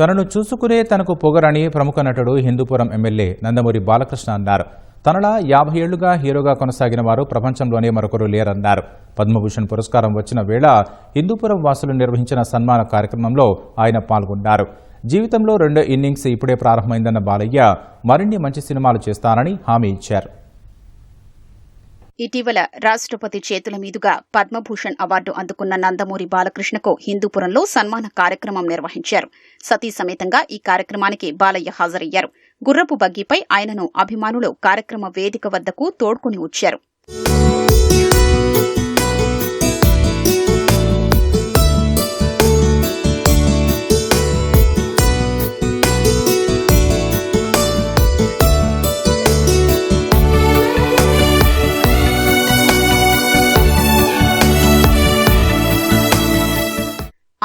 తనను చూసుకునే తనకు పొగరని ప్రముఖ నటుడు హిందూపురం ఎమ్మెల్యే నందమూరి బాలకృష్ణ అన్నారు. తనలా యాభై ఏళ్ళుగా హీరోగా కొనసాగిన వారు ప్రపంచంలోనే మరొకరు లేరన్నారు. పద్మభూషణ్ పురస్కారం వచ్చిన వేళ హిందూపురం వాసులు నిర్వహించిన సన్మాన కార్యక్రమంలో ఆయన పాల్గొన్నారు. జీవితంలో రెండో ఇన్నింగ్స్ ఇప్పుడే ప్రారంభమైందన్న బాలయ్య మరిన్ని మంచి సినిమాలు చేస్తానని హామీ ఇచ్చారు. ఇటీవల రాష్ట్రపతి చేతుల మీదుగా పద్మభూషణ్ అవార్డు అందుకున్న నందమూరి బాలకృష్ణకు హిందూపురంలో సన్మాన కార్యక్రమం నిర్వహించారు. సతీ సమేతంగా ఈ కార్యక్రమానికి బాలయ్య హాజరయ్యారు. గుర్రపు బగ్గీపై ఆయనను అభిమానులు కార్యక్రమ వేదిక వద్దకు తోడ్కొని వచ్చారు.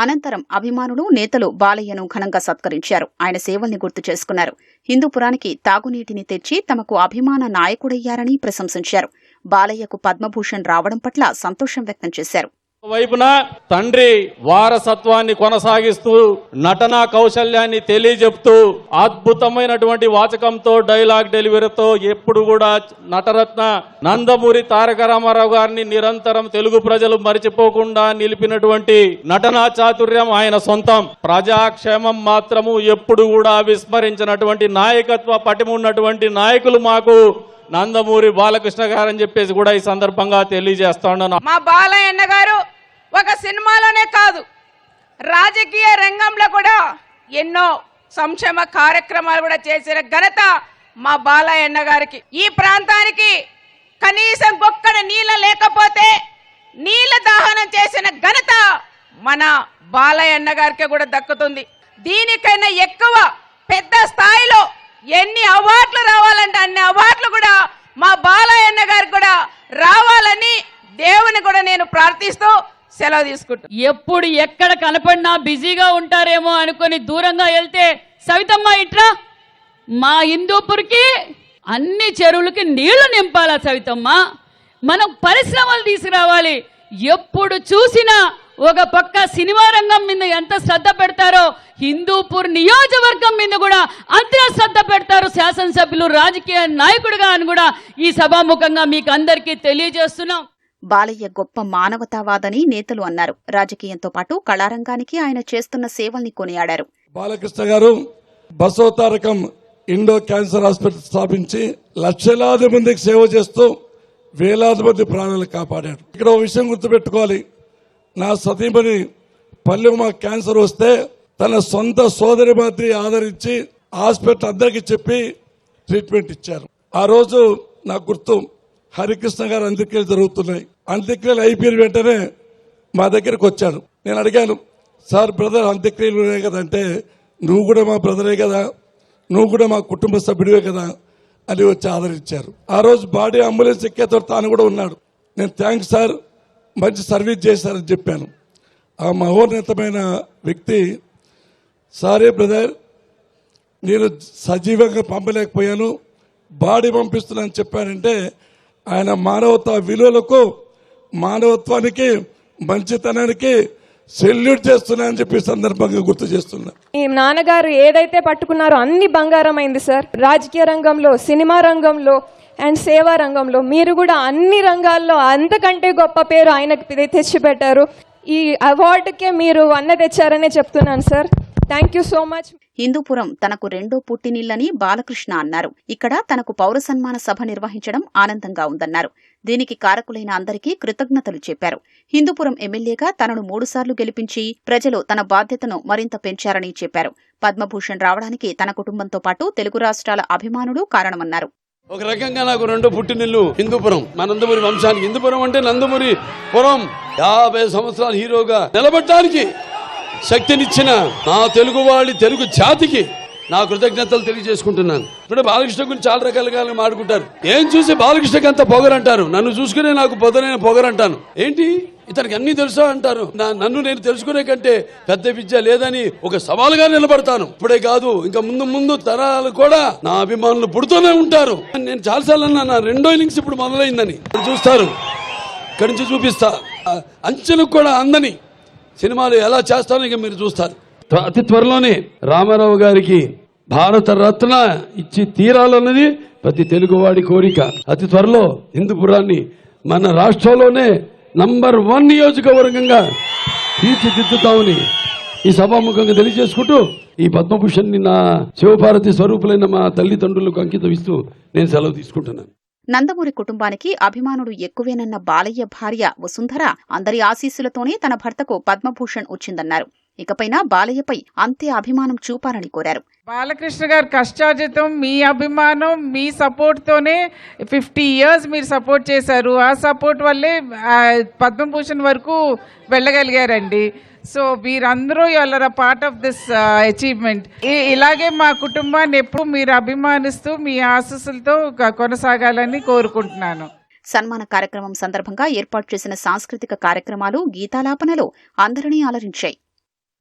అనంతరం అభిమానులు నేతలు బాలయ్యను ఘనంగా సత్కరించారు. ఆయన సేవల్ని గుర్తు చేసుకున్నారు. హిందూపురానికి తాగునీటిని తెచ్చి తమకు అభిమాన నాయకుడయ్యారని ప్రశంసించారు. బాలయ్యకు పద్మభూషణ్ రావడం పట్ల సంతోషం వ్యక్తం చేశారు. వైపున తండ్రి వారసత్వాన్ని కొనసాగిస్తూ నటనా కౌశల్యాన్ని తెలియజెప్తూ అద్భుతమైనటువంటి వాచకంతో డైలాగ్ డెలివరీతో ఎప్పుడు కూడా నటరత్న నందమూరి తారక రామారావు గారిని నిరంతరం తెలుగు ప్రజలు మరిచిపోకుండా నిలిపినటువంటి నటనా చాతుర్యం ఆయన సొంతం. ప్రజాక్షేమం మాత్రము ఎప్పుడు కూడా విస్మరించినటువంటి నాయకత్వ పటిమున్నటువంటి నాయకులు మాకు నందమూరి బాలకృష్ణ గారని చెప్పేసి కూడా ఈ సందర్భంగా తెలియజేస్తా ఉన్నాను మా బాలయ్యన్న గారు రాజకీయ రంగంలో కూడా ఎన్నో సంక్షేమ కార్యక్రమాలు కూడా చేసిన ఘనత మా బాలయ్యన్న గారికి. ఈ ప్రాంతానికి కనీసం ఒక్కడ నీళ్ళ లేకపోతే నీళ్ళ దాహనం చేసిన ఘనత మన బాలయ్యన్న గారికి కూడా దక్కుతుంది. దీనికైనా ఎక్కువ పెద్ద స్థాయిలో ఎన్ని అవార్డులు రావాలంటే అన్ని అవార్డులు కూడా మా బాలయ్యన్న గారికి కూడా రావాలని దేవుని కూడా నేను ప్రార్థిస్తూ సెలవు తీసుకుంటారు ఎప్పుడు ఎక్కడ కనపడినా బిజీగా ఉంటారేమో అనుకొని దూరంగా వెళ్తే సవితమ్మ ఇట్రా? మా హిందూపూర్కి అన్ని చెరువులకి నీళ్ళు నింపాలా సవితమ్మ? మనం పరిశ్రమలు తీసుకురావాలి. ఎప్పుడు చూసినా ఒక పక్క సినిమా రంగం మీద ఎంత శ్రద్ధ పెడతారో హిందూపూర్ నియోజకవర్గం మీద కూడా అంతే శ్రద్ధ పెడతారు శాసనసభ్యులు రాజకీయ నాయకుడుగా అని కూడా ఈ సభాముఖంగా మీకు అందరికీ తెలియజేస్తున్నాం. బాలయ్య గొప్ప మానవతావాదని నేతలు అన్నారు. రాజకీయంతో పాటు కళారంగానికి ఆయన చేస్తున్న సేవల్ని కొనియాడారు. బాలకృష్ణ గారు బసవతారకం ఇండో క్యాన్సర్ హాస్పిటల్ స్థాపించి లక్షలాది మందికి సేవ చేస్తూ వేలాది మంది ప్రాణాలు కాపాడాడు ఇక్కడ ఒక విషయం గుర్తుపెట్టుకోవాలి. నా సతీమణి పల్లెమ క్యాన్సర్ వస్తే తన సొంత సోదరి మాదిరి ఆదరించి హాస్పిటల్ అందరికీ చెప్పి ట్రీట్మెంట్ ఇచ్చారు. ఆ రోజు నాకు గుర్తు హరికృష్ణ గారు అందుకే జరుగుతున్నాయి. అంత్యక్రియలు అయిపోయిన వెంటనే మా దగ్గరికి వచ్చాడు. నేను అడిగాను సార్ బ్రదర్ అంత్యక్రియలు కదా అంటే నువ్వు కూడా మా బ్రదరే కదా నువ్వు కూడా మా కుటుంబ సభ్యుడివే కదా అని వచ్చి ఆదరించారు. ఆ రోజు బాడీ అంబులెన్స్ ఎక్కేతో తాను కూడా ఉన్నాడు. నేను థ్యాంక్స్ సార్ మంచి సర్వీస్ చేశారని చెప్పాను. ఆ మహోన్నతమైన వ్యక్తి సారే బ్రదర్ నేను సజీవంగా పంపలేకపోయాను బాడీ పంపిస్తున్నాను చెప్పానంటే ఆయన మానవతా విలువలకు మానవత్వానికి మంచితనానికి సెల్యూట్ చేస్తున్నానని చెప్పి సందర్భంగా గుర్తు చేస్తున్నా. ఈ నాన్నగారు ఏదైతే పట్టుకున్నారో అన్ని బంగారం అయింది సార్. రాజకీయ రంగంలో సినిమా రంగంలో అండ్ సేవా రంగంలో మీరు కూడా అన్ని రంగాల్లో అంతకంటే గొప్ప పేరు ఆయనకు తెచ్చిపెట్టారు. ఈ అవార్డుకే మీరు అన్న తెచ్చారనే చెప్తున్నాను sir. Thank you so much Hindupuram తనకు రెండో పుట్టినిల్లని బాలకృష్ణ అన్నారు. ఇక్కడ తనకు పౌర సన్మాన సభ నిర్వహించడం ఆనందంగా ఉందన్నారు. దీనికి కారకులైన అందరికీ కృతజ్ఞతలు చెప్పారు. హిందూపురం ఎమ్మెల్యేగా తనను మూడుసార్లు గెలిపించి ప్రజలు తన బాధ్యతను మరింత పెంచారని చెప్పారు. పద్మభూషణ్ రావడానికి తన కుటుంబంతో పాటు తెలుగు రాష్ట్రాల అభిమానులు కారణమన్నారు. ఒక రకంగా నాకు రెండో పుట్టినిల్లు హిందూపురం మా నందమూరి వంశానికి. హిందూపురం అంటే నందమూరి పురం. యాభై సంవత్సరాల హీరోగా నిలబడటానికి శక్తినిచ్చిన నా తెలుగు వాళ్ళి తెలుగు జాతికి నా కృతజ్ఞతలు తెలియజేసుకుంటున్నాను. ఇప్పుడు బాలకృష్ణ గురించి చాలా రకాలుగా మాడుకుంటారు ఏం చూసి బాలకృష్ణకి అంత పొగరంటారు? నన్ను చూసుకునే నాకు పొదనైన పొగరంటాను. ఏంటి? ఇతనికి అన్ని తెలుసా అంటారు. నా- నన్ను నేను తెలుసుకునే కంటే పెద్ద విద్య లేదని ఒక సవాలుగా నిలబడతాను. ఇప్పుడే కాదు ఇంకా ముందు ముందు తరాలు కూడా నా అభిమానులు పుడుతూనే ఉంటారు. నేను చాలాసార్లు అన్నా నా రెండో ఇన్నింగ్స్ ఇప్పుడు మొదలైందని. చూస్తారు. ఇక్కడి నుంచి చూపిస్తా. అంచెలకు కూడా అందని. సినిమాలు ఎలా చేస్తారో ఇక మీరు చూస్తారు. అతి త్వరలోనే రామారావు గారికి భారత రత్న ఇచ్చి తీరాలన్నది ప్రతి తెలుగువాడి కోరిక. అతి త్వరలో హిందూపురాన్ని మన రాష్ట్రంలోనే నంబర్ వన్ నియోజకవర్గంగా తీర్చిదిద్దుతామని ఈ సభాముఖంగా తెలియజేసుకుంటూ ఈ పద్మభూషణ్ని నా శివపార్వతి స్వరూపులైన మా తల్లిదండ్రులకు అంకితం ఇస్తూ నేను సెలవు తీసుకుంటున్నాను. నందమూరి కుటుంబానికి అభిమానుడు ఎక్కువేనన్న బాలయ్య భార్య వసుంధర అందరి ఆశీస్సులతోనే తన భర్తకు పద్మభూషణ్ వచ్చిందన్నారు. ఇకపైన బాలయ్యపై అంతే అభిమానం చూపాలని కోరారు. బాలకృష్ణ గారు కష్టార్జితం మీ అభిమానం మీ సపోర్ట్ తోనే ఫిఫ్టీ ఇయర్స్ మీరు సపోర్ట్ చేశారు. ఆ సపోర్ట్ వల్లే పద్మభూషణ్ వరకు వెళ్ళగలిగారండి. సో మీరందరూ are a part of this achievement. ఇలాగే మా కుటుంబాన్ని ఎప్పుడు మీరు అభిమానిస్తూ మీ ఆశస్సులతో కొనసాగాలని కోరుకుంటున్నాను. సన్మాన కార్యక్రమం సందర్భంగా ఏర్పాటు చేసిన సాంస్కృతిక కార్యక్రమాలు గీతాలాపనలో అందరినీ అలరించాయి.